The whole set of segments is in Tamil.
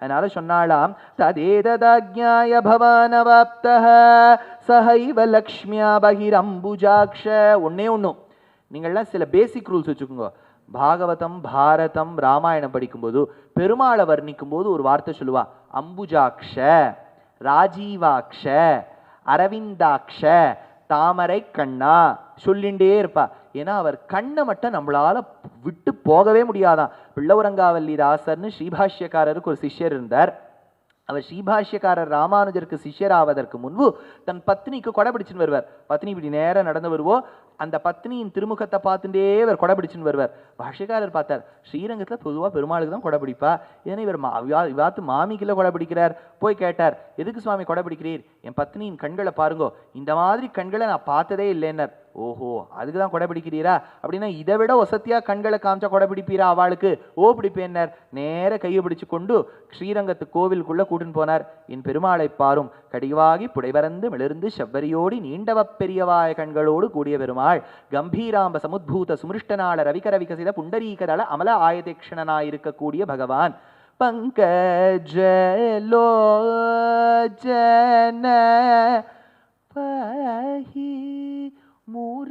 அதனால சொன்னாலாம் ததேததாஜ்ஞாய பவானவாப்த சஹைவ லக்ஷ்மியா பகிரம்புஜாக்ஷ. ஒன்னே ஒன்றும் நீங்கள்லாம் சில பேசிக் ரூல்ஸ் வச்சுக்கோங்க. பாகவதம் பாரதம் ராமாயணம் படிக்கும்போது பெருமாளை வர்ணிக்கும் போது ஒரு வார்த்தை சொல்லுவா. அம்புஜாக்ஷ ராஜீவாக்ஷ அரவிந்தாக்ஷ தாமரை கண்ணா சொல்லிண்டே இருப்பா. ஏன்னா அவர் கண்ணை மட்டும் நம்மளால விட்டு போகவே முடியாதான் பிள்ளவரங்காவல்லி ராசர்னு ஸ்ரீபாஷ்யக்காரருக்கு ஒரு சிஷ்யர் இருந்தார். அவர் ஸ்ரீபாஷ்யக்காரர் ராமானுஜருக்கு சிஷ்யராவதற்கு முன்பு தன் பத்னிக்கு கொடை பிடிச்சுன்னு வருவார். பத்னி இப்படி நேரம் நடந்து வருவோ அந்த பத்னியின் திருமுகத்தை பார்த்துட்டே இவர் கொடை பிடிச்சுன்னு வருவார். பாஷைக்காரர் பார்த்தார் ஸ்ரீரங்கத்தில் பொதுவாக பெருமாளுக்கு தான் கொடை பிடிப்பா? ஏன்னா இவர் மா- இவா- இவாத்து மாமிக்குள்ள கொடை பிடிக்கிறார். போய் கேட்டார் எதுக்கு சுவாமி கொடை பிடிக்கிறீர்? என் பத்னியின் கண்களை பாருங்கோ இந்த மாதிரி கண்களை நான் பார்த்ததே இல்லைன்னார். ஓஹோ அதுக்கு தான் கொடை பிடிக்கிறீரா? அப்படின்னா இதை விட ஒசத்தியா கண்களை காமிச்சா கொடை பிடிப்பீரா அவளுக்கு? ஓ பிடிப்பேன்னர். நேர கையை பிடிச்சு கொண்டு ஸ்ரீரங்கத்து கோவிலுக்குள்ள கூட்டின்னு போனார். என் பெருமாளை பாரும் கடிவாகி புடைபறந்து மிளிர்ந்து செவ்வரியோடி நீண்டவ பெரியவாய கண்களோடு கூடிய பெருமாள் கம்பீராம்ப சமுத்பூத சுமிருஷ்டனாள ரவிகர விகசித புண்டரீகதள அமல ஆயதேக்ஷணனாயிருக்கக்கூடிய பகவான். பங்கஜலோஜன. பஹி முரரே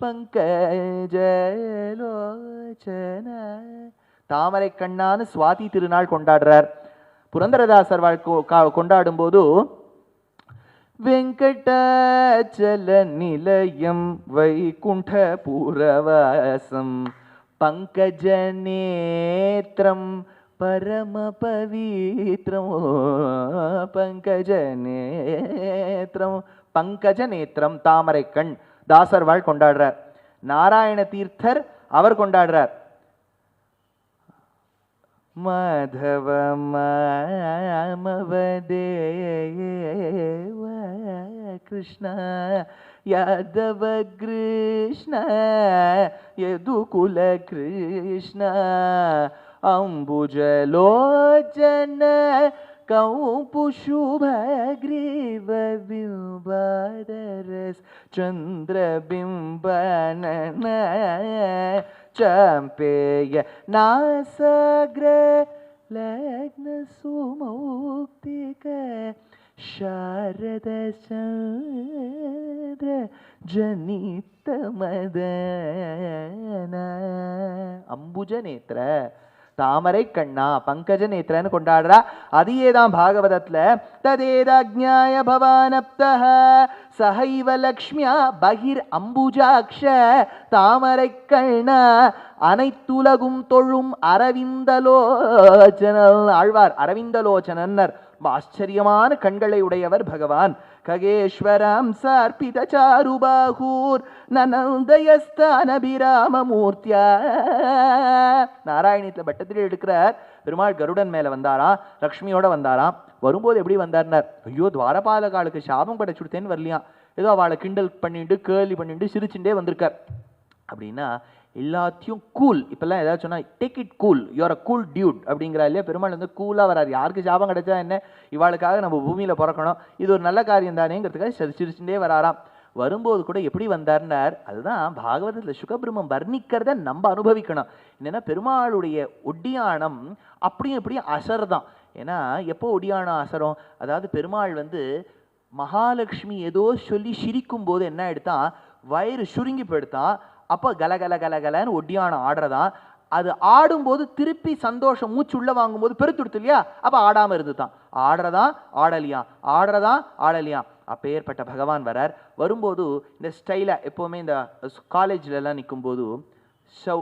பங்கஜலோச்சன தாமரை கண்ணான்னு சுவாதி திருநாள் கொண்டாடுறார். புரந்தரதாசர் வாழ் கொ- கா- கொண்டாடும் போது வெங்கடாச்சல நிலையம் வைகுண்டபுரவாசம். பங்கஜநேத்திரம் பரம பவித்ரம் பங்கஜநேத்திரம். பங்கஜநேத்திரம் தாமரை கண் தாசர் வாழ் கொண்டாடுறார். நாராயண தீர்த்தர் அவர் கொண்டாடுறார். மாதவ மாமவதேவ कृष्ण यादव कृष्ण यदुकुल कृष्ण अम्बुजलोचन कौपुशुभग्रीवबिम्बरस चन्द्रबिम्बनन चम्पेय नासग्र लग्नसुमौक्तिक ಶಾರದ ಚಂದ್ರ ಜನಿತ ಮದನ அம்புஜ நேத்திர தாமரை கண்ணா பங்கஜ நேத்திரன்னு கொண்டாடுறா அதையே தான் பாகவதத்துல ததேதாஜ்ஞாய பவானப்தः சஹைவ லக்ஷ்மியா பகிர் அம்புஜாக்ஷ தாமரை கண்ணா அனைத்துலகும் தொழும் அரவிந்தலோச்சனல் ஆழ்வார் அரவிந்தலோச்சனன்னர் ரொம்ப ஆச்சரியமான கண்களை உடையவர் பகவான். ககேஸ்வரம் சார்பித சாருபாகூர் நனந்தயஸ்தானபிராமமூர்த்தியா. மூர்த்தியா நாராயணியத்துல பட்டத்தில் எடுக்கிறார். பெருமாள் கருடன் மேல வந்தாராம் லக்ஷ்மியோட வந்தாராம். வரும்போது எப்படி வந்தார்னார்? ஐயோ துவாரபாலகாலுக்கு சாபம் படைச்சுடுத்தேன்னு வரலையாம். ஏதோ அவளை கிண்டல் பண்ணிட்டு கேலி பண்ணிட்டு சிரிச்சுட்டே வந்திருக்கார். அப்படின்னா எல்லாத்தையும் கூல் இப்பெல்லாம் ஏதாவது சொன்னால் take it cool you're a cool dude அப்படிங்கிறா இல்லையா? பெருமாள் வந்து கூலாக வராரு. யாருக்கு ஜாபம் கிடைச்சா என்ன? இவாளுக்காக நம்ம பூமியில் பிறக்கணும். இது ஒரு நல்ல காரியம் தானேங்கிறதுக்காக சிரி சிரிச்சுட்டே வராராம். வரும்போது கூட எப்படி வந்தார்னார் அதுதான் பாகவதத்தில் சுகபிரம்மம் வர்ணிக்கிறத நம்ம அனுபவிக்கணும். என்னென்னா பெருமாளுடைய ஒட்டியானம் அப்படியும் இப்படியும் அசர் தான் ஏன்னா எப்போ ஒடியானம் அசரும்? அதாவது பெருமாள் வந்து மகாலட்சுமி ஏதோ சொல்லி சிரிக்கும் போது என்ன எடுத்தான் வயிறு சுருங்கி போயிடுத்தான் அப்போ கல கல கல கலன்னு ஒட்டியானம் ஆடுறதான் அது ஆடும்போது திருப்பி சந்தோஷம் மூச்சு உள்ள வாங்கும்போது பெருத்துடுத்து இல்லையா? அப்போ ஆடாமல் இருந்து தான் ஆடுறதா ஆடலியா ஆடுறதா ஆடலியா? அப்பேற்பட்ட பகவான் வரார். வரும்போது இந்த ஸ்டைலை எப்போவுமே இந்த காலேஜ்லலாம் நிற்கும் போது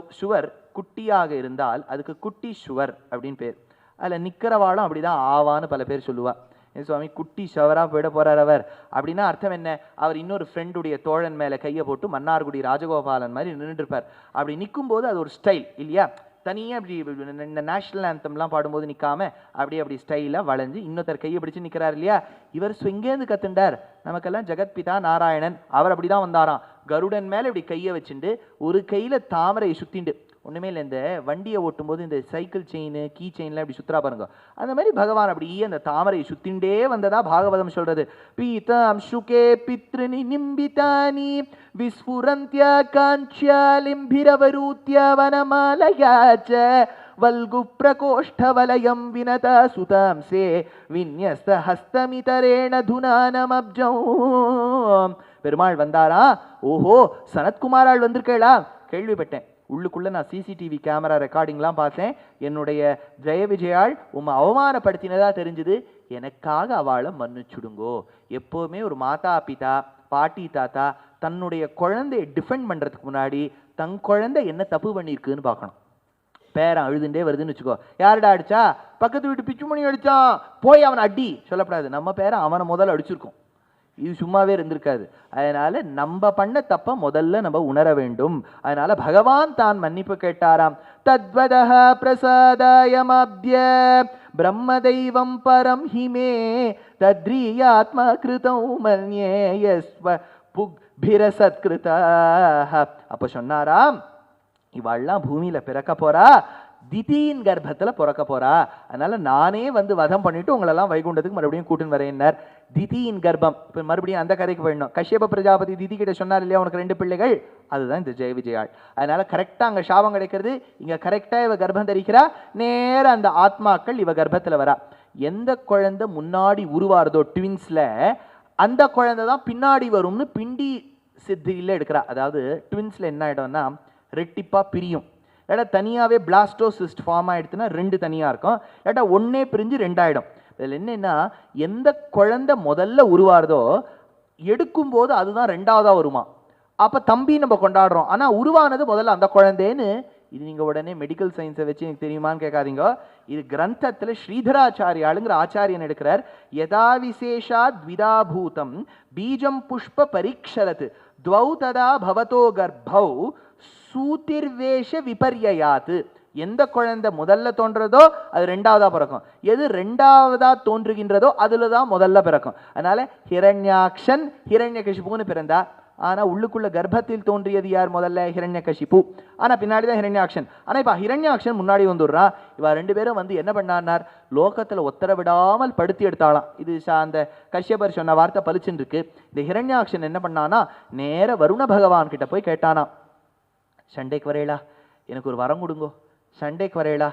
சுவர் குட்டியாக இருந்தால் அதுக்கு குட்டி சுவர் அப்படின்னு பேர். அதுல அப்படி அப்படிதான் ஆவான்னு பல பேர் சொல்லுவாள் ஏன் சுவாமி குட்டி ஷவராக போயிட போகிறார் அவர். அப்படின்னா அர்த்தம் என்ன? அவர் இன்னொரு ஃப்ரெண்டுடைய தோழன் மேலே கையை போட்டு மன்னார்குடி ராஜகோபாலன் மாதிரி நின்றுருப்பார் அப்படி நிற்கும் போது அது ஒரு ஸ்டைல் இல்லையா? தனியாக அப்படி இந்த நேஷ்னல் ஆந்தம்லாம் பாடும்போது நிற்காம அப்படியே அப்படி ஸ்டைலாக வளைஞ்சு இன்னொருத்தர் கையை பிடிச்சு நிற்கிறார் இல்லையா? இவர் எங்கேருந்து கத்துண்டார். நமக்கெல்லாம் ஜெகத்பிதா நாராயணன் அவர் அப்படிதான் வந்தாராம். கருடன் மேலே இப்படி கையை வச்சுண்டு ஒரு கையில் தாமரையை சுற்றிண்டு ஒன்றுமே இல்லை. இந்த வண்டியை ஓட்டும்போது இந்த சைக்கிள் செயின் கீ செயின்லாம் இப்படி சுற்றுறா பாருங்க. அந்த மாதிரி பகவான் அப்படி அந்த தாமரை சுத்திண்டே வந்ததா பாகவதம் சொல்றது. பீதாம் சுகே பித்ருனி நிம்பிதானி விஸ்புரந்தியா காஞ்சியா லிம்பிரவரூத்தியா வனமாலயாச்ச வல்கு பிரகோஷ்டவலயம் வினத சுதாம்சே விநியஸ்த ஹஸ்தமிதரேண துனானமப்ஜம் பெருமாள் வந்தாரா? ஓஹோ சனத்குமாராள் வந்திருக்கேளா? கேள்விப்பட்டேன். உள்ளுக்குள்ளே நான் சிசிடிவி கேமரா ரெக்கார்டிங்லாம் பார்த்தேன். என்னுடைய ஜெய விஜயாள் உம்மை அவமானப்படுத்தினதாக தெரிஞ்சுது. எனக்காக அவளை மன்னிச்சுடுங்கோ. எப்போவுமே ஒரு மாதா பிதா பாட்டி தாத்தா தன்னுடைய குழந்தையை டிஃபெண்ட் பண்ணுறதுக்கு முன்னாடி தன் குழந்தை என்ன தப்பு பண்ணியிருக்குன்னு பார்க்கணும். பேரன் அழுதுண்டே வருதுன்னு வச்சுக்கோ. யாருடா அடிச்சா? பக்கத்து வீட்டு பிச்சுமணி அடிச்சான். போய் அவனை அடி. சொல்லப்படாது. நம்ம பேரன் அவனை முதல்ல அடிச்சிருக்கோம். இது சும்மாவே இருந்திருக்காது. அதனால நம்ம பண்ண தப்ப முதல்ல நம்ம உணர வேண்டும். அதனால பகவான் தான் மன்னிப்பு கேட்டாராம். தத்வதஹ பிரசாதாயமப்ய பிரம்ம தெய்வம் பரம் ஹிமே தத்ரீயாத்மா கிருதம் மன்யேயஸ்வ புக்பிரசத்கிருதா அப்போ சொன்னாராம் இவாள்லாம் பூமியில பிறக்க போறா? திதியின் கர்ப்பத்தில் பிறக்க போறா. அதனால நானே வந்து வதம் பண்ணிட்டு உங்களெல்லாம் வைகுண்டத்துக்கு மறுபடியும் கூட்டின்னு வரேன்னார். திதியின் கர்ப்பம். இப்போ மறுபடியும் அந்த கதைக்கு போயிடணும். கஷ்யப பிரஜாபதி திதி கிட்ட சொன்னார் இல்லையா உனக்கு ரெண்டு பிள்ளைகள்? அதுதான் இந்த ஜெய விஜயாள் அதனால கரெக்டாக அங்கே சாபம் கிடைக்கிறது. இங்கே கரெக்டாக இவ கர்ப்பம் தரிக்கிறா. நேர அந்த ஆத்மாக்கள் இவ கர்ப்பத்தில் வரா. எந்த குழந்தை முன்னாடி உருவாருதோ ட்வின்ஸில் அந்த குழந்தை தான் பின்னாடி வரும்னு பிண்டி சித்தியில் எடுக்கிறா. அதாவது ட்வின்ஸில் என்ன ஆகிடும்னா ரெட்டிப்பாக பிரியும். இல்லாட்டா தனியாகவே பிளாஸ்டோசிஸ்ட் ஃபார்ம் ஆயிடுச்சுன்னா ரெண்டு தனியாக இருக்கும். இல்லாட்டா ஒன்றே பிரிஞ்சு ரெண்டாயிடும். இதில் என்னென்னா எந்த குழந்தை முதல்ல உருவாருதோ எடுக்கும்போது அதுதான் ரெண்டாவதாக வருமா? அப்போ தம்பி நம்ம கொண்டாடுறோம். ஆனால் உருவானது முதல்ல அந்த குழந்தைன்னு இது நீங்கள் உடனே மெடிக்கல் சயின்ஸை வச்சு எனக்கு தெரியுமான்னு கேட்காதீங்க. இது கிரந்தத்தில் ஸ்ரீதராச்சாரியாளுங்கிற ஆச்சாரியன் எடுக்கிறார். யதா விசேஷா த்விதாபூதம் பீஜம் புஷ்ப பரீட்சரத் துவௌ ததா பவதோ கர்ப்பௌ சூதிர்வேஷ விபர்யாத் எந்த குழந்தை முதல்ல தோன்றதோ அது ரெண்டாவதா பிறக்கும். எது ரெண்டாவதா தோன்றுகின்றதோ அதுல தான் முதல்ல பிறக்கும். அதனால ஹிரண்யாக்ஷன் ஹிரண்யகசிபுன்னு பிறந்தா ஆனா உள்ளுக்குள்ள கர்ப்பத்தில் தோன்றியது யார் முதல்ல? ஹிரண்யகசிபு ஆனா பின்னாடி தான் ஹிரண்யாக்ஷன். ஆனா இப்ப ஹிரண்யாக்ஷன் முன்னாடி வந்துடுறா. இவ ரெண்டு பேரும் வந்து என்ன பண்ணார்னார் லோகத்துல ஒத்தர விடாமல் படுத்தி எடுத்தாளாம். இது சா- அந்த கஷ்யபர் சொன்ன வார்த்தை பளிச்சுன்னு இருக்கு. இந்த ஹிரண்யாக்ஷன் என்ன பண்ணானா நேர வருண பகவான் கிட்ட போய் கேட்டானா சண்டேக்கு வரையலா? எனக்கு ஒரு வரம் கொடுங்கோ. சண்டேக்கு வரையலா?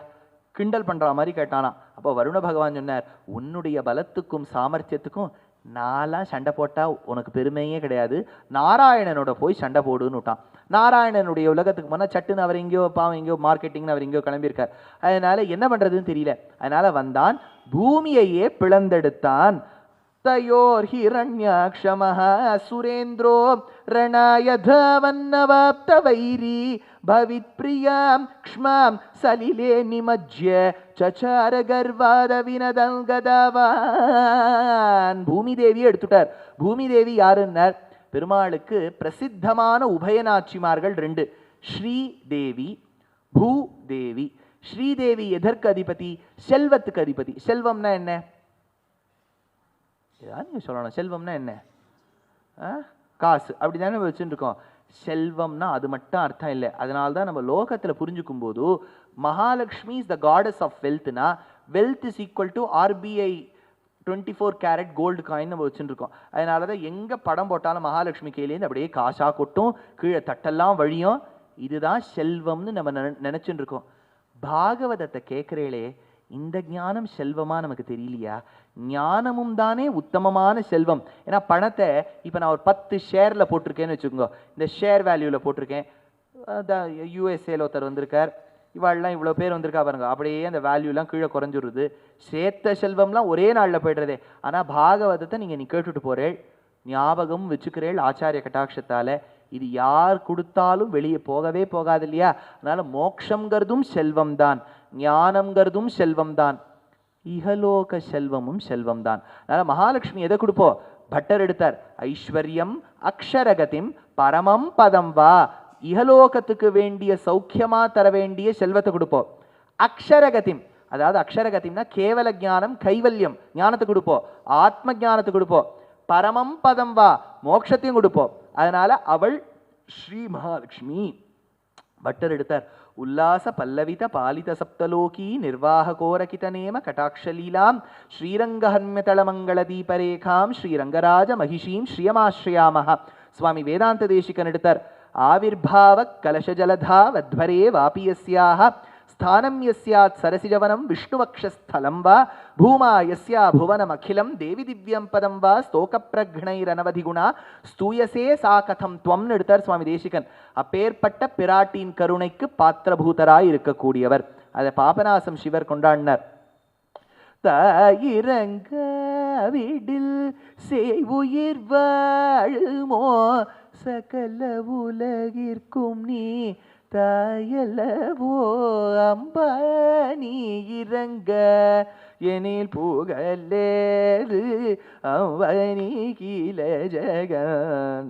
கிண்டல் பண்ணுற மாதிரி கேட்டானா அப்போ வருண பகவான் சொன்னார் உன்னுடைய பலத்துக்கும் சாமர்த்தியத்துக்கும் நாலாம் சண்டை போட்டால் உனக்கு பெருமையே கிடையாது. நாராயணனோட போய் சண்டை போடுன்னு விட்டான். நாராயணனுடைய உலகத்துக்கு போனால் சட்டுன்னு அவர் எங்கேயோ பாவம் எங்கேயோ மார்க்கெட்டிங்னு அவர் எங்கேயோ கிளம்பியிருக்கார். அதனால் என்ன பண்ணுறதுன்னு தெரியல. அதனால் வந்தான் பூமியையே பிளந்தெடுத்தான். தயோர் ஹிரண்யாக்ஷமஹ சுரேந்திரோ ರಣಯಧವನ್ನವಾಪ್ತವೈರಿ ಭವಿತ್ಪ್ರಿಯಾಂ ಕ್ಷ್ಮಾಂ சலிலே நிமஜ்ய சச்சார கர்வாத வினதங்கதவான் பூமி தேவியை எடுத்துட்டார். பூமி தேவி யாருன்னார்? பெருமாளுக்கு பிரசித்தமான உபயநாச்சிமார்கள் ரெண்டு. ஸ்ரீதேவி பூ தேவி ஸ்ரீதேவி எதற்கு அதிபதி? செல்வத்துக்கு அதிபதி. செல்வம்னா என்ன? ஏதாவது நீங்கள் சொல்லணும். செல்வம்னா என்ன? ஆ? காசு. அப்படி தானே வச்சுட்டு இருக்கோம் செல்வம்னா அது மட்டும் அர்த்தம் இல்லை. அதனால தான் நம்ம லோகத்தில் புரிஞ்சுக்கும் போது Mahalakshmi is the goddess of வெல்த்னா wealth is equal to RBI twenty four carat gold coin நம்ம வச்சுருக்கோம் அதனால தான் எங்கே படம் போட்டாலும் மகாலட்சுமி கையிலேருந்து அப்படியே காசாக கொட்டும் கீழே தட்டெல்லாம் வழியும். இதுதான் செல்வம்னு நம்ம நினச்சிட்டு இருக்கோம் பாகவதத்தை கேட்குறேளே இந்த ஞானம் செல்வமாக நமக்கு தெரியலையா? ஞானமும் தானே உத்தமமான செல்வம். ஏன்னா பணத்தை இப்போ நான் ஒரு பத்து ஷேரில் போட்டிருக்கேன்னு வச்சுக்கோங்க. இந்த ஷேர் வேல்யூவில் போட்டிருக்கேன். யூஎஸ்ஏல ஒருத்தர் வந்திருக்கார். இவாள்லாம் இவ்வளோ பேர் வந்திருக்கா பாருங்க. அப்படியே அந்த வேல்யூலாம் கீழே குறைஞ்சிருது சேர்த்த செல்வம்லாம் ஒரே நாளில் போய்டுறதே. ஆனால் பாகவதத்தை நீங்கள் நீ கேட்டுட்டு போறேள். ஞாபகம் வச்சுக்கிறேள் ஆச்சாரிய கட்டாட்சத்தால். இது யார் கொடுத்தாலும் வெளியே போகவே போகாது இல்லையா? அதனால் மோக்ஷங்கிறதும் செல்வம் தான் ஞானம்ங்கிறதும் செல்வம் தான் இகலோக செல்வமும் செல்வம் தான் அதனால மகாலட்சுமி எதை கொடுப்போம் பட்டர் எடுத்தார். ஐஸ்வர்யம் அக்ஷரகதிம் பரமம் பதம் வா. இகலோகத்துக்கு வேண்டிய சௌக்கியமா தர வேண்டிய செல்வத்தை கொடுப்போம் அக்ஷரகதிம். அதாவது அக்ஷரகதிம்னா கேவல ஞானம் கைவல்யம் ஞானத்துக்கு கொடுப்போம் ஆத்ம ஜானத்துக்கு கொடுப்போம் பரமம் பதம் வா. மோட்சத்தையும் கொடுப்போம் அதனால அவள் ஸ்ரீ மகாலட்சுமி. பட்டர் எடுத்தார். उल्लास पल्लवित पालित सप्तलोकी निर्वाहकोरकित नेम कटाक्षलीलां श्रीरङ्गहन्म्यतळमङ्गलदीपरेखां श्रीरङ्गराज महिषीं श्रियमाश्रयामः स्वामी वेदान्तदेशिकनिडतर् आविर्भावकलशजलधावध्वरे वापीयस्याः ஸ்தானம் எஸ்யாத் சரசிஜவனம் விஷ்ணுவக்ஷஸ்தலம் வா பூமா எஸ்யா புவனம் அகிலம் தேவி திவ்யம் பதம் வா ஸ்தோக பிரக்னைரனவதிகுணா ஸ்தூயசே சா கதம் துவம் எடுத்தார் சுவாமி தேசிகன் அப்பேற்பட்ட பிராட்டியின் கருணைக்கு பாத்திரபூதராய் இருக்கக்கூடியவர் அதை பாபநாசம் சிவர் கொண்டாடினார் தாயிரங்க விடில் செய்வுயிர் வாழுமோ சகல உலகிற்கும் நீ தாயலவோ அம்பா நீ இறங்க. எனில் புகழேறு அவனி கீழ ஜகநாதன்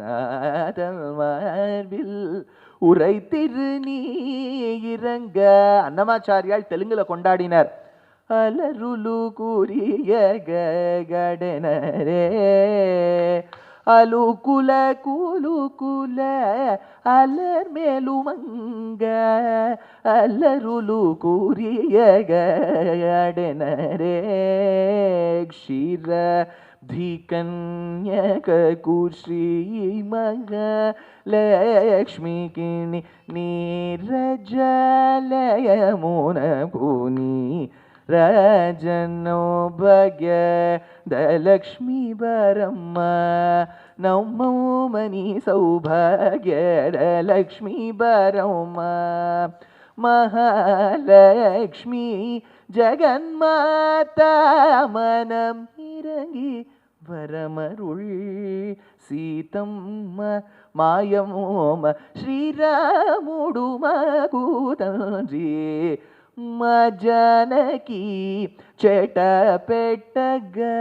மார்பில் உரைத்திரு நீ இறங்க. அன்னமாச்சாரியால் தெலுங்குல கொண்டாடினார். அலருளு கூறிய கடனரே. அலுகுல குலுகுல அலர் மேலுமங்க அலருலு கூறியகடனரே க்ஷீர धिकन्यककुश्रीमगलक्ष्मीकिणि नीरजलयमुनपुनी रजनो भय दलक्ष्मी बरम्मा नमो मनी सौभग्यदलक्ष्मी बरम्मा महालक्ष्मी जगन्मातामनंरङ्गि भरमरुळि सीतं मायोम श्रीरामुडुमागूतनुजे శ్రీరాముడు మాగూతంజీ మా జానకి చెట పెట్టగా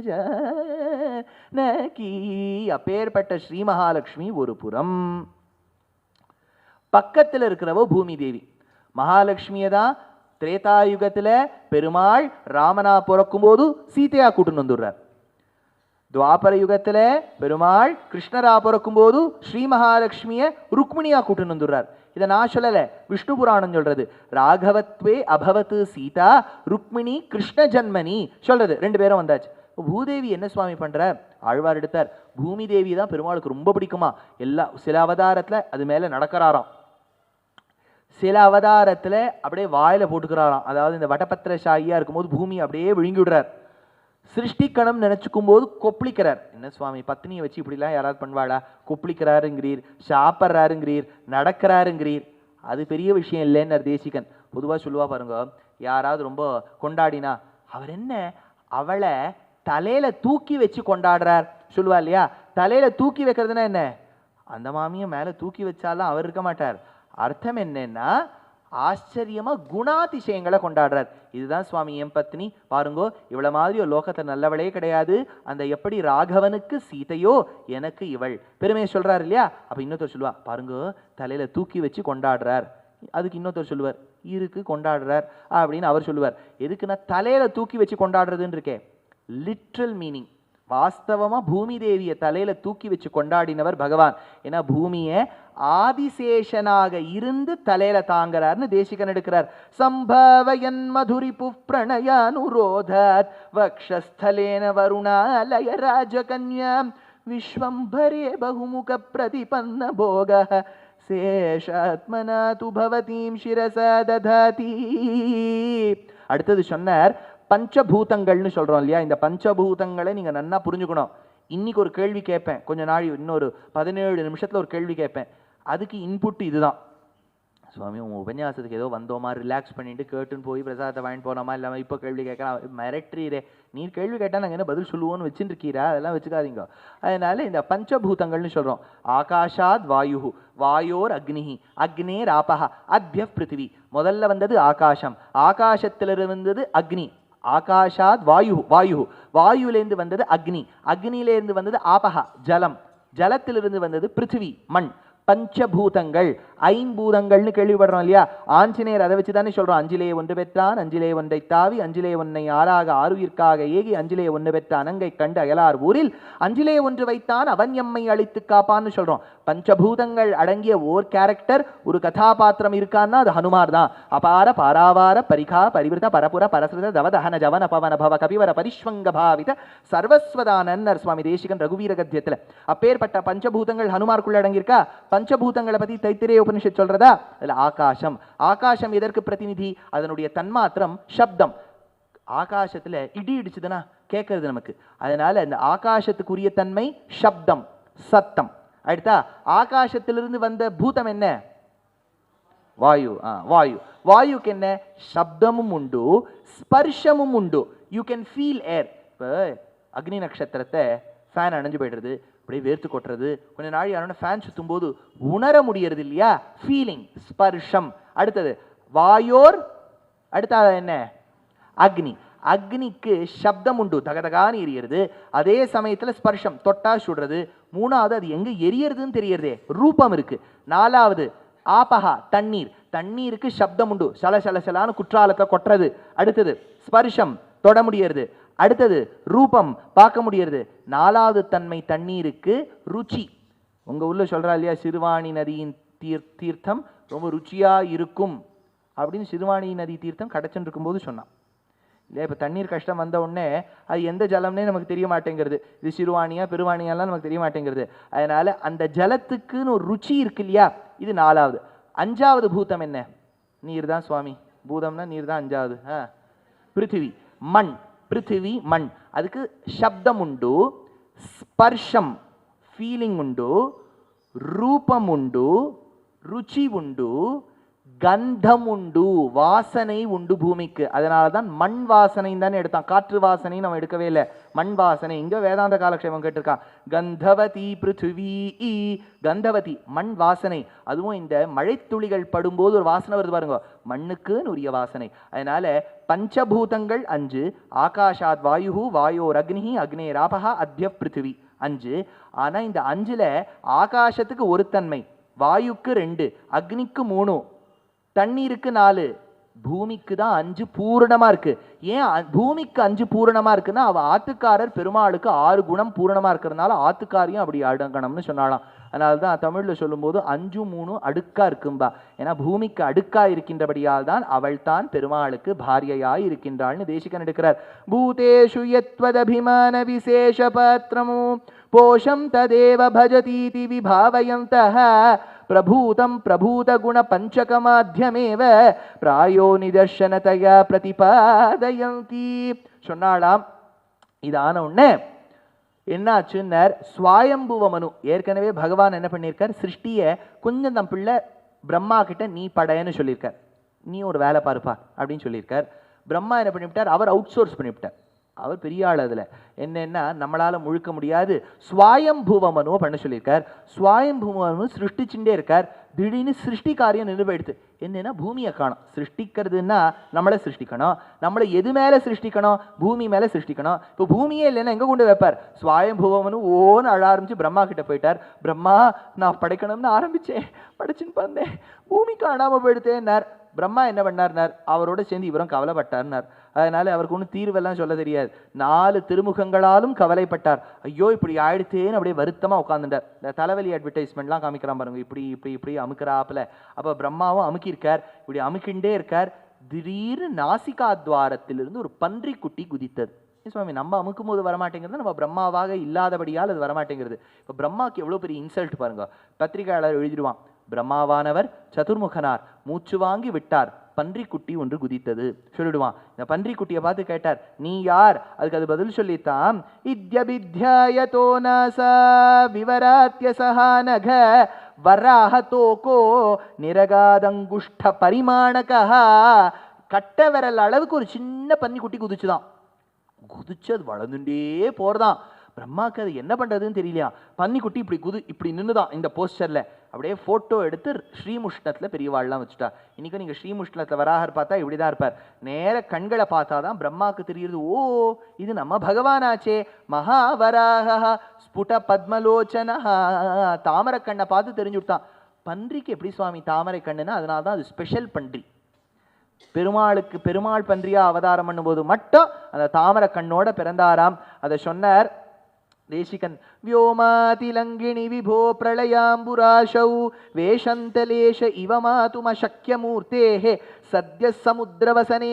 ஜானகி அப்பேற்பட்ட ஸ்ரீ மகாலட்சுமி ஒரு புறம் பக்கத்துல இருக்கிறவ பூமி தேவி மகாலட்சுமியை தான் திரேதாயுகத்துல பெருமாள் ராமனா பிறக்கும்போது சீதையா கூட்டுன்னு வந்துடுறார் துவாபர யுகத்துல பெருமாள் கிருஷ்ணரா பிறக்கும்போது ஸ்ரீ மகாலட்சுமிய ருக்மிணியா கூட்டுன்னு வந்துடுறார் இதை நான் சொல்லலை. விஷ்ணு புராணம் சொல்றது. ராகவத்வே அபவத்து சீதா ருக்மிணி கிருஷ்ண ஜன்மனி சொல்றது. ரெண்டு பேரும் வந்தாச்சு. பூதேவி என்ன சுவாமி பண்ற? ஆழ்வார் எடுத்தார். பூமி தேவி தான் பெருமாளுக்கு ரொம்ப பிடிக்குமா? எல்லா சில அவதாரத்துல அது மேல நடக்கிறாராம். சில அவதாரத்துல அப்படியே வாயில போட்டுக்கிறாராம். அதாவது இந்த வடபத்திர சாயியா இருக்கும்போது பூமி அப்படியே விழுங்கி விடுறார். சிருஷ்டிக்கணும் நினைச்சுக்கும் போது கொப்பளிக்கிறார். என்ன சுவாமி பத்தினியை வச்சு இப்படிலாம் யாராவது பண்ணுவாளா? கொப்பளிக்கிறாருங்கிறீர் சாப்பிட்றாருங்கிறீர் நடக்கிறாருங்கிறீர். அது பெரிய விஷயம் இல்லைன்னு தேசிகன். பொதுவாக சொல்லுவா பாருங்க யாராவது ரொம்ப கொண்டாடினா அவர் என்ன? அவளை தலையில தூக்கி வச்சு கொண்டாடுறார். சொல்லுவா இல்லையா? தலையில தூக்கி வைக்கிறதுனா என்ன? அந்த மாமியை மேலே தூக்கி வச்சாலும் அவர் இருக்க மாட்டார். அர்த்தம் என்னன்னா ஆச்சரியமாக குணாதிசயங்களை கொண்டாடுறார். இதுதான் சுவாமி என் பத்னி. பாருங்கோ இவ்வளோ மாதிரி ஒரு லோகத்தை நல்லவளே கிடையாது. அந்த எப்படி ராகவனுக்கு சீதையோ எனக்கு இவள். பெருமையை சொல்கிறார் இல்லையா? அப்போ இன்னொருத்தர் சொல்லுவா பாருங்கோ தலையில் தூக்கி வச்சு கொண்டாடுறார். அதுக்கு இன்னொருத்தர் சொல்லுவார் இருக்கு கொண்டாடுறார். அப்படின்னு அவர் சொல்லுவார். எதுக்குன்னா தலையில் தூக்கி வச்சு கொண்டாடுறதுன்னு இருக்கே லிட்ரல் மீனிங் வாஸ்தவமாக பூமி தேவியை தலையில் தூக்கி வச்சு கொண்டாடினவர் பகவான். ஏன்னா பூமியை ஆதிசேஷனாக இருந்து தலையில தாங்கிறார்னு தேசிகன் எடுக்கிறார். சம்பவயன் மதுரி பிரணயானுரோதாத் வக்ஷஸ்தலேன வருணாலய ராஜகன்யா விஸ்வம்பரே பகுமுக பிரதிபன்ன போக சேஷாத்மனா து பவதீம் சிரசா ததாதி. அடுத்தது சொன்னார் பஞ்சபூதங்கள்னு சொல்றோம் இல்லையா? இந்த பஞ்சபூதங்களை நீங்க நன்னா புரிஞ்சுக்கணும். இன்னைக்கு ஒரு கேள்வி கேட்பேன். கொஞ்ச நாள் இன்னொரு பதினேழு நிமிஷத்துல ஒரு கேள்வி கேட்பேன். அதுக்கு இன்புட் இதுதான். சுவாமி உங்கள் உபன்யாசத்துக்கு ஏதோ வந்தோமா? ரிலாக்ஸ் பண்ணிட்டு கேட்டுன்னு போய் பிரசாதத்தை வாங்கிட்டு போனோமா? இல்லாமல் இப்போ கேள்வி கேட்கலாம் மிரட்டுறீரே. நீ கேள்வி கேட்டால் நாங்கள் என்ன பதில் சொல்லுவோம்னு வச்சுட்டு இருக்கீரா அதெல்லாம் வச்சுக்காதீங்க. அதனால இந்த பஞ்சபூதங்கள்னு சொல்கிறோம் ஆகாஷாத் வாயு வாயோர் அக்னிஹி அக்னேர் ஆபஹா அத்ய பிருத்திவி. முதல்ல வந்தது ஆகாசம் ஆகாசத்திலிருந்து அக்னி. ஆகாஷாத் வாயு வாயு வாயுலேருந்து வந்தது அக்னி. அக்னியிலேருந்து வந்தது ஆபஹா ஜலம். ஜலத்திலிருந்து வந்தது பிருத்திவி மண். பஞ்சபூதங்கள் ஐம்பூதங்கள்னு கேள்விப்படுறோம் இல்லையா? ஆஞ்சநேயர் அதை வச்சு தானே சொல்றோம். அஞ்சிலே ஒன்று பெற்றான் அஞ்சிலே ஒன்றை தாவி அஞ்சிலே ஒன்னை ஆறாக ஆறுயிர்க்காக ஏகி அஞ்சிலே ஒன்று பெற்ற அனங்கை கண்டு அயலார் ஊரில் அஞ்சிலே ஒன்று வைத்தான் அவன் எம்மை அழித்து காப்பான்னு சொல்றோம். பஞ்சபூதங்கள் அடங்கிய ஓர் கேரக்டர் ஒரு கதாபாத்திரம் இருக்கான்னா அது ஹனுமார் தான் அபார பாராவார பரிகா பரிவிருத பரபுர பரசுத தவதஹன ஜவன பவன பவ கபிவர பரிஷ்வங்க பாவித சர்வஸ்வதானன்னர் சுவாமி தேசிகன் ரகுவீர கத்தியத்தில் அப்பேற்பட்ட பஞ்சபூதங்கள் ஹனுமார்க்குள்ள அடங்கியிருக்கா? பஞ்சபூதங்களை பத்தி தைத்திரே உபனிஷத் சொல்றதா? அதில் ஆகாசம். ஆகாசம் எதற்கு பிரதிநிதி? அதனுடைய தன்மாத்திரம் சப்தம். ஆகாசத்தில் இடி இடிச்சுதுன்னா கேட்கறது நமக்கு. அதனால இந்த ஆகாசத்துக்குரிய தன்மை சப்தம் சத்தம். அடுத்தா ஆகாசத்திலிருந்து வந்த பூதம் என்ன? வாயு. ஆ வாயு. வாயுக்கு என்ன? சப்தமும் உண்டு ஸ்பர்ஷமும் உண்டு. யூ கேன் ஃபீல் ஏர் இப்போ அக்னி நட்சத்திரத்தை ஃபேன் அணைஞ்சு போய்டுறது. அப்படியே வேர்த்து கொட்டுறது. கொஞ்ச நாள் யாரோட ஃபேன் சுத்தும் போது உணர முடியறது இல்லையா ஃபீலிங் ஸ்பர்ஷம். அடுத்தது வாயோர் அடுத்தது என்ன? அக்னி. அக்னிக்கு சப்தம் உண்டு. தகதகான்னு எரியறது. அதே சமயத்துல ஸ்பர்ஷம் தொட்டா சுடுறது. மூணாவது அது எங்க எரியறதுன்னு தெரியறதே. ரூபம் இருக்கு. நாலாவது ஆபஹா தண்ணீர். தண்ணீருக்கு சப்தம் உண்டு. சல சல சலான்னு குற்றாலத்தை கொட்டுறது. அடுத்தது ஸ்பர்ஷம் தொட முடியறது. அடுத்தது ரூபம். பார்க்க முடியறது. நாலாவது தன்மை தண்ணீருக்கு ருச்சி. உங்கள் உள்ள சொல்கிறா இல்லையா சிறுவாணி நதியின் தீர் தீர்த்தம் ரொம்ப ருச்சியாக இருக்கும். அப்படின்னு சிறுவாணி நதி தீர்த்தம் கிடைச்சுட்டு இருக்கும்போது சொன்னான். இல்லையா இப்போ தண்ணீர் கஷ்டம் வந்த உடனே அது எந்த ஜலம்னே நமக்கு தெரிய மாட்டேங்கிறது. இது சிறுவாணியா பெருவாணியாலாம் நமக்கு தெரிய மாட்டேங்கிறது. அதனால் அந்த ஜலத்துக்குன்னு ஒரு ருச்சி இருக்கு இல்லையா இது நாலாவது. அஞ்சாவது பூதம் என்ன? நீர் தான் சுவாமி. பூதம்னா நீர் தான் அஞ்சாவது. ஆ. பிருத்திவி. மண். பிருத்திவி மண் அதுக்கு சப்தம் உண்டு ஸ்பர்ஷம் ஃபீலிங் உண்டு రూపం ఉండు ருச்சி உண்டு கந்தம் உண்டு வாசனை உண்டு பூமிக்கு. அதனால தான் மண் வாசனை தானே எடுத்தான். காற்று வாசனை நம்ம எடுக்கவே இல்லை. மண் வாசனை. இங்க வேதாந்த காலக்ஷேமம் கேட்டிருக்கான். கந்தவதி பிருத்திவி கந்தவதி மண் வாசனை. அதுவும் இந்த மழைத்துளிகள் படும்போது ஒரு வாசனை வருது பாருங்க. மண்ணுக்குன்னு உரிய வாசனை. அதனால பஞ்சபூதங்கள் அஞ்சு ஆகாஷாத் வாயு வாயோர் அக்னி அக்னே ராபகா அத்திய பிருத்திவி அஞ்சு. ஆனா இந்த அஞ்சுல ஆகாசத்துக்கு ஒரு தன்மை வாயுக்கு ரெண்டு அக்னிக்கு மூணு தண்ணீருக்கு நாலு பூமிக்கு தான் அஞ்சு பூரணமா இருக்கு. ஏன் பூமிக்கு அஞ்சு பூரணமா இருக்குன்னா அவ ஆத்துக்காரர் பெருமாளுக்கு ஆறு குணம் பூரணமா இருக்கிறதுனால ஆத்துக்காரையும் அப்படி அடங்கணும்னு சொன்னாலாம் அதனால தான் தமிழ்ல சொல்லும்போது அஞ்சு மூணு அடுக்கா இருக்கும்பா. ஏன்னா பூமிக்கு அடுக்கா இருக்கின்றபடியால் தான் அவள் தான் பெருமாளுக்கு பாரியையாய் இருக்கின்றாள்னு தேசிகன் எடுக்கிறார். பூதேஷு யத்வதபிமான விசேஷ பாத்திரமும் போஷம் ததேவ பஜதீதி விபாவயந்தः பிரபூதம் பிரபூத குண பஞ்சகமாத்தியமேவ பிராயோ நிதர்சனதையா பிரதிபாதயந்தி சொன்னாளாம் இதான உடனே என்னாச்சுன்னர் சுவாயம்புவ மனு ஏற்கனவே பகவான் என்ன பண்ணியிருக்கார் சிருஷ்டியை கொஞ்சம் தம் பிள்ளை பிரம்மா கிட்ட நீ படையன்னு சொல்லியிருக்கார். நீ ஒரு வேலை பாருப்பா அப்படின்னு சொல்லியிருக்கார். பிரம்மா என்ன பண்ணிவிட்டார் அவர் அவுட் சோர்ஸ் பண்ணிவிட்டார். அவர் பெரிய ஆள் அதில். என்னென்னா நம்மளால் முழுக்க முடியாது. சுவாயம்பூவமனுவை பண்ண சொல்லியிருக்கார். சுவாயம்பூவமனு சிருஷ்டிச்சுட்டே இருக்கார். திடீர்னு சிருஷ்டி காரியம் நின்று போயிடுது. பூமியை காணும். சிருஷ்டிக்கிறதுன்னா நம்மளை சிருஷ்டிக்கணும். நம்மளை எது மேலே சிருஷ்டிக்கணும்? பூமி மேலே சிருஷ்டிக்கணும். இப்போ பூமியே இல்லைன்னா எங்கே கொண்டு வைப்பார்? சுவாயம்பூவமனு ஓன்னு அழ ஆரம்பிச்சு பிரம்மா கிட்ட போயிட்டார். பிரம்மா நான் படைக்கணும்னு ஆரம்பித்தேன் படைச்சுன்னு வந்தேன். பூமி காணாமல் போயிடுத்தேன்னார் பிரம்மா என்ன பண்ணார்னார்? அவரோட சேர்ந்து இவரும் கவலைப்பட்டார்னார். அதனால அவருக்கு ஒன்றும் தீர்வெல்லாம் சொல்ல தெரியாது. நாலு திருமுகங்களாலும் கவலைப்பட்டார். ஐயோ இப்படி ஆயிடுத்தேன்னு அப்படியே வருத்தமாக உட்காந்துட்டார் இந்த தலைவலி அட்வர்டைஸ்மெண்ட்லாம் காமிக்கிறான் பாருங்க. இப்படி இப்படி இப்படி அமுக்கிறாப்புல. அப்போ பிரம்மாவும் அமுக்கியிருக்கார். இப்படி அமுக்கிண்டே இருக்கார். திடீர்னு நாசிகா துவாரத்திலிருந்து ஒரு பன்றி குட்டி குதித்தது சுவாமி நம்ம அமுக்கும் போது வரமாட்டேங்கிறது நம்ம பிரம்மாவாக இல்லாதபடியால் அது வரமாட்டேங்கிறது. இப்போ பிரம்மாவுக்கு எவ்வளோ பெரிய இன்சல்ட் பாருங்க. பத்திரிகையாளர் எழுதிடுவான். பிரம்மாவானவர் சதுர்முகனார் மூச்சு வாங்கி விட்டார். பன்றிக்குட்டி ஒன்று குதித்தது. சொல்லிடுவான் இந்த பன்றிக்குட்டியை பார்த்து கேட்டார் நீ யார்? அதுக்கு அது பதில் சொல்லித்தான் இத்யபித்யாயதோ நாசா விவராத்திய சகானக வராக தோகோ நிரகாதங்குஷ்ட பரிமாணகா கட்ட விரல் அளவுக்கு ஒரு சின்ன பன்னிக்குட்டி குதிச்சுதான். குதிச்சு அது வளர்ந்துட்டே போறதாம் பிரம்மாவுக்கு அது என்ன பண்ணுறதுன்னு தெரியலையா? பன்னிக்குட்டி இப்படி குது இப்படி நின்றுதான் இந்த போஸ்டரில் அப்படியே ஃபோட்டோ எடுத்து ஸ்ரீமுஷ்ணத்தில் பெரியவாள்லாம் வச்சுட்டா. இன்றைக்கும் நீங்கள் ஸ்ரீமுஷ்ணத்தில் வராகர் பார்த்தா இப்படிதான் இருப்பார். நேர கண்களை பார்த்தா தான் பிரம்மாக்கு தெரியுது ஓ இது நம்ம பகவானாச்சே. மகாவராக ஸ்புட பத்மலோச்சனா தாமரை கண்ணை பார்த்து தெரிஞ்சு விட்டான் பன்றிக்கு எப்படி சுவாமி தாமரை கண்ணுன்னா அதனால தான் அது ஸ்பெஷல் பன்றி. பெருமாளுக்கு பெருமாள் பன்றியா அவதாரம் பண்ணும்போது மட்டும் அந்த தாமரை கண்ணோட பிறந்தாராம். அதை சொன்னார் ദേശികൻ. വ്യോമാതിലങ്കിണി വിഭോ പ്രളയാംബുരാശൗ. വേഷന്തലേശ ഇവ മാതുമശക്യമൂർത്തേ സദ്യ സമുദ്രവസനെ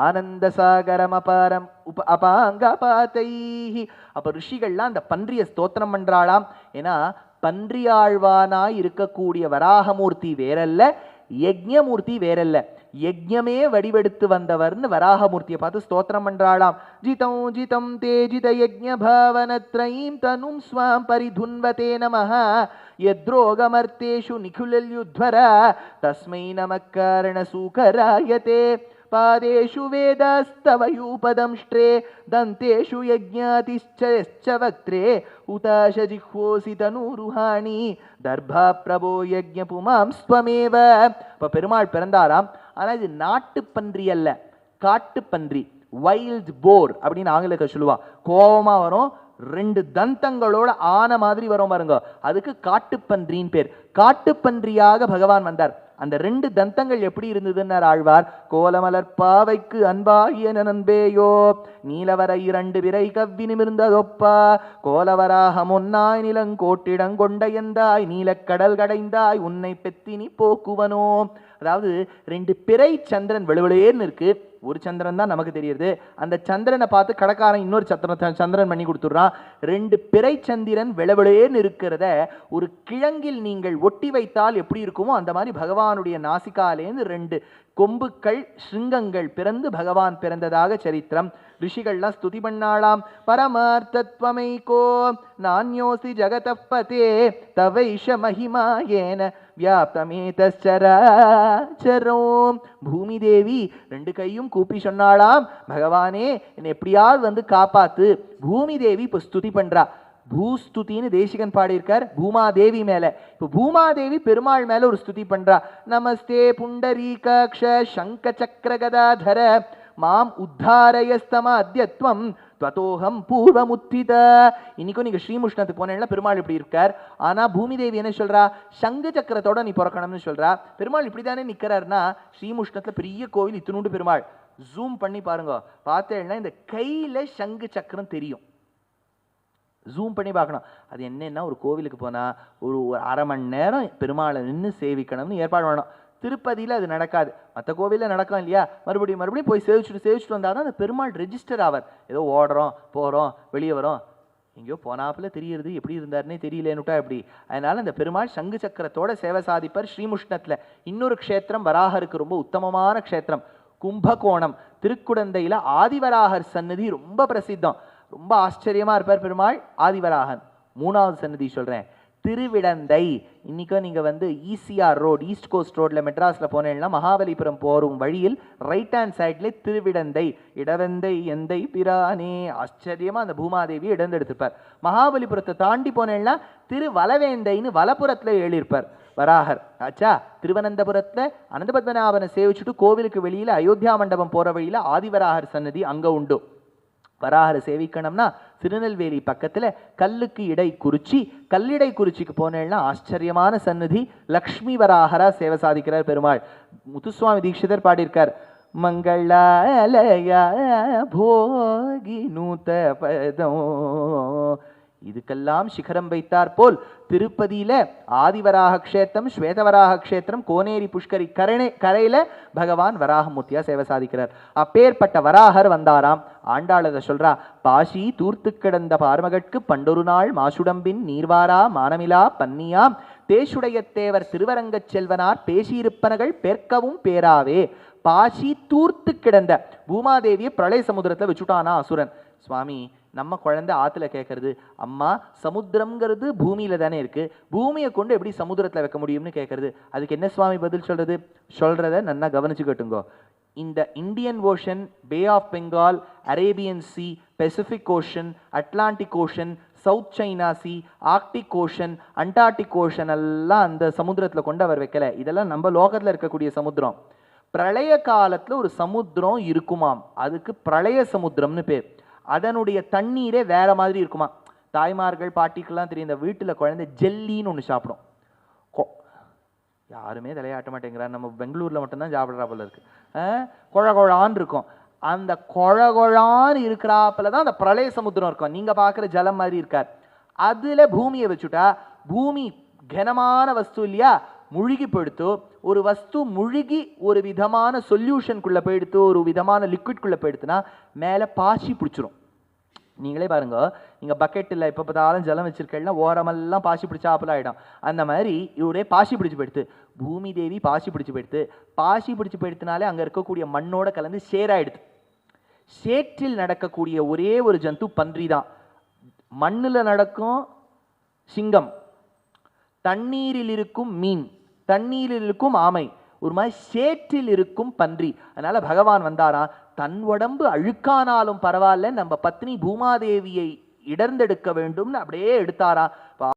ஆனந்தசாகரம் அபாரம் உப அபாங்கபாதைஹி அப்போ ரிஷிகள்லாம் அந்த பன்றிய ஸ்தோத்திரம் பண்ணுறாளாம் ஏன்னா பன்றியாழ்வானாய் இருக்கக்கூடிய வராகமூர்த்தி வேறல்ல யஜ்ஞமூர்த்தி வேறல்ல. யஜ்ஞமே வடிவெடுத்து வந்தவர்னு வராகமூர்த்தியை பார்த்து ஸ்தோத்திரம் பண்றாளாம். ஜிதம் ஜிதம் தேஜித யஜ்ஞ பாவனத்ரயீம் தனும் ஸ்வாம் பரிதுன்வதே நமஹ. யத்ரோகமர்த்தேஷு நிகுலல்யுத்வர. தஸ்மை நமக்காரண சூகராயதே. पादेषु वेदास्तवयूपदंष्ट्रे दन्तेषु यज्ञातिश्च यश्च वक्त्रे उताशजिह्वोऽसि तनूरुहाणि தர்பாபிரபோ யஜ்ஞ புமாம் ஸ்வமேவ இப்போ பெருமாள் பிறந்தாராம் ஆனால் இது நாட்டுப்பன்றி அல்ல காட்டுப்பன்றி வைல்ட் போர் அப்படின்னு ஆங்கிலத்தில் சொல்லுவா கோபமா வரும் ரெண்டு தந்தங்களோட ஆன மாதிரி வரும் பாருங்க அதுக்கு காட்டுப்பன்றின்னு பேர் காட்டுப்பன்றியாக பகவான் வந்தார் அந்த ரெண்டு தந்தங்கள் எப்படி இருந்ததுன்னார் ஆழ்வார் கோலமலர் பாவைக்கு அன்பாகிய நண்பேயோ நீலவர இரண்டு விரை கவ்வி நிமிர்ந்ததொப்பா கோலவராக முன்னாய் நிலங்கோட்டிடங்கொண்ட எந்தாய் நீலக்கடல் கடைந்தாய் உன்னை பெத்தினி போக்குவனோ அதாவது ரெண்டு பிறை சந்திரன் வெளுவெளையேன்னு இருக்கு. ஒரு சந்திரன் தான் நமக்கு தெரியுது. அந்த சந்திரனை பார்த்து கடைக்காரன் இன்னொரு சந்திரன் சந்திரன் பண்ணி கொடுத்துட்றான். ரெண்டு பிறை சந்திரன் விளவிளையேன்னு இருக்கிறத ஒரு கிழங்கில் நீங்கள் ஒட்டி வைத்தால் எப்படி இருக்குமோ அந்த மாதிரி பகவானுடைய நாசிக்காலேன்னு ரெண்டு கொம்புக்கள் சிங்கங்கள் பிறந்து பகவான் பிறந்ததாக சரித்திரம். ரிஷிகள்லாம் ஸ்துதி பண்ணாளாம் பரமார்த்தத்வமைகோ நான்யோசி ஜகதப்பதே தவைஷ மகிமா ஏன வியாப்தமேதரோ பூமி தேவி ரெண்டு கையும் கூப்பி சொன்னாளாம். பகவானே என்னை எப்படியாவது வந்து காப்பாத்து. பூமி தேவி இப்போ ஸ்துதி பண்றா. பூஸ்துதின்னு தேசிகன் பாடியிருக்கார் பூமாதேவி மேல. இப்போ பூமாதேவி பெருமாள் மேல ஒரு ஸ்துதி பண்றா. நமஸ்தே புண்டரீகாட்ச சங்க சக்கரகதாதர மாம் உத்தாரயஸ்தம அத்தியத்வம் துவதோகம் பூர்வமுத்தித. இன்னைக்கும் நீங்க ஸ்ரீமுஷ்ணத்துக்கு போனேன்னா பெருமாள் இப்படி இருக்கார். ஆனா பூமி தேவி என்ன சொல்றா? சங்கு சக்கரத்தோட நீ பிறக்கணும்னு சொல்றா. பெருமாள் இப்படிதானே நிக்கிறாருன்னா ஸ்ரீமுஷ்ணத்துல பெரிய கோவில் இத்தினூண்டு பெருமாள். ஜூம் பண்ணி பாருங்க. பார்த்தேன்னா இந்த கையில சங்கு சக்கரம் தெரியும். ஜூம் பண்ணி பார்க்கணும். அது என்னென்னா ஒரு கோவிலுக்கு போனால் ஒரு ஒரு அரை மணி நேரம் பெருமாளை நின்று சேவிக்கணும்னு ஏற்பாடு பண்ணணும். திருப்பதியில் அது நடக்காது. மற்ற கோவிலில் நடக்கும் இல்லையா? மறுபடியும் மறுபடியும் போய் சேவிச்சுட்டு சேவிச்சுட்டு வந்தால் தான் அந்த பெருமாள் ரெஜிஸ்டர் ஆவார். ஏதோ ஓடுறோம் போகிறோம் வெளியே வரோம். எங்கேயோ போனாப்புல தெரியுறது எப்படி இருந்தாருன்னே தெரியலேனுட்டா எப்படி? அதனால் அந்த பெருமாள் சங்கு சக்கரத்தோட சேவை சாதிப்பார் ஸ்ரீமுஷ்ணத்தில். இன்னொரு க்ஷேத்திரம் வராகருக்கு ரொம்ப உத்தமமான க்ஷேத்திரம். கும்பகோணம். திருக்குடந்தையில் ஆதிவராகர் சன்னதி ரொம்ப பிரசித்தம். ரொம்ப ஆச்சரியமாக இருப்பார் பெருமாள். ஆதிவராகன் மூணாவது சன்னதி சொல்கிறேன் திருவிடந்தை. இன்னைக்கும் நீங்கள் வந்து ஈசிஆர் ரோடு ஈஸ்ட் கோஸ்ட் ரோட்டில் மெட்ராஸில் போனேன்னா மகாபலிபுரம் போகும் வழியில் ரைட் ஹேண்ட் சைட்ல திருவிடந்தை. இடவந்தை எந்தை பிரானே. ஆச்சரியமாக அந்த பூமாதேவி இடந்தெடுத்திருப்பார். மகாபலிபுரத்தை தாண்டி போனேன்னா திருவலவேந்தைன்னு வலப்புறத்தில் எழுதியிருப்பார். வராகர். ஆச்சா திருவனந்தபுரத்தில் அனந்தபத்மநாபனை சேவிச்சுட்டு கோவிலுக்கு வெளியில் அயோத்தியா மண்டபம் போகிற வழியில் ஆதிவராகர் சன்னதி அங்கே உண்டு. வராகரை சேவிக்கணும்னா திருநெல்வேலி பக்கத்துல கல்லுக்கு இடை குறிச்சி கல்லிடை குறிச்சிக்கு போனேன்னா ஆச்சரியமான சன்னதி லக்ஷ்மி வராகரா சேவை சாதிக்கிறார் பெருமாள். முத்துசுவாமி தீட்சிதர் பாடியிருக்கார். மங்களாலய போகி நூத்த பதம் இதுக்கெல்லாம் சிகரம் வைத்தார் போல் திருப்பதியில ஆதிவராக க்ஷேத்திரம் ஸ்வேதவராக க்ஷேத்திரம் கோனேரி புஷ்கரி கரணை கரையில பகவான் வராகமூர்த்தியாக சேவை சாதிக்கிறார். அப்பேற்பட்ட வராகர் வந்தாராம். ஆண்டாள் அதை சொல்றா பாஷி தூர்த்து கிடந்த பார்மகட்கு பண்டொரு நாள் மாசுடம்பின் நீர்வாரா மானமிலா பன்னியாம் தேசுடைய தேவர் திருவரங்கச் செல்வனார் பேசியிருப்பனகள் பேர்க்கவும் பேராவே. பாசி தூர்த்து கிடந்த பூமாதேவியை பிரளய சமுதிரத்தில் வச்சுட்டானா அசுரன். சுவாமி நம்ம குழந்தை ஆற்றுல கேட்கறது அம்மா சமுத்திரம்ங்கிறது பூமியில் தானே இருக்குது பூமியை கொண்டு எப்படி சமுத்திரத்தில் வைக்க முடியும்னு கேட்கறது அதுக்கு என்ன சுவாமி பதில் சொல்கிறது சொல்கிறத நல்லா கவனிச்சுக்கட்டுங்கோ இந்த Indian Ocean Bay of Bengal Arabian Sea Pacific Ocean Atlantic Ocean South China Sea Arctic Ocean Antarctic Ocean எல்லாம் அந்த சமுத்திரத்தில் கொண்டு அவர் வைக்கலை. இதெல்லாம் நம்ம லோகத்தில் இருக்கக்கூடிய சமுத்திரம். பிரளய காலத்தில் ஒரு சமுத்திரம் இருக்குமாம். அதுக்கு பிரளய சமுத்திரம்னு பேர். அதனுடைய தண்ணீரே வேற மாதிரி இருக்குமா தாய்மார்கள் பாட்டிக்கெல்லாம் தெரியும் இந்த வீட்டில் குழந்தை ஜெல்லின்னு ஒன்று சாப்பிடும். கொ- யாருமே தலையாட்ட மாட்டேங்கிறா நம்ம பெங்களூரில் மட்டும்தான் சாப்பிட்றா போல இருக்கு. அஹ், கொழ இருக்கும். அந்த கொழ கொழான்னு இருக்கிறாப்புல தான் அந்த பிரளய சமுத்திரம் இருக்கும். நீங்கள் பார்க்குற ஜலம் மாதிரி இருக்கார். அதில் பூமியை வச்சுட்டா பூமி கனமான வஸ்து இல்லையா? முழுகி போயிடுத்து ஒரு வஸ்து முழுகி ஒரு விதமான சொல்யூஷனுக்குள்ளே போயிடுத்து ஒரு விதமான லிக்விட்குள்ள போயிடுத்துன்னா மேலே பாசி பிடிச்சிரும். நீங்களே பாருங்க இங்கே பக்கெட்டில் இப்போ பார்த்தாலும் ஜலம் வச்சிருக்கீங்கன்னா ஓரமெல்லாம் பாசி பிடிச்சாப்புல ஆகிடும் அந்த மாதிரி இவரே பாசி பிடிச்சி போயிடுத்து. பூமி தேவி பாசி பிடிச்சி போயிடுத்து. பாசி பிடிச்சி போயிடுத்துனாலே அங்கே இருக்கக்கூடிய மண்ணோட கலந்து சேராயிடுது. சேற்றில் நடக்கக்கூடிய ஒரே ஒரு ஜந்து பன்றி தான். மண்ணில் நடக்கும் சிங்கம். தண்ணீரில் இருக்கும் மீன். தண்ணீரில் இருக்கும் ஆமை ஒரு மாதிரி சேற்றில் இருக்கும் பன்றி. அதனால பகவான் வந்தாராம் தன் உடம்பு அழுக்கானாலும் பரவாயில்ல நம்ம பத்னி பூமாதேவியை இடர்ந்தெடுக்க வேண்டும்னு அப்படியே எடுத்தாராம்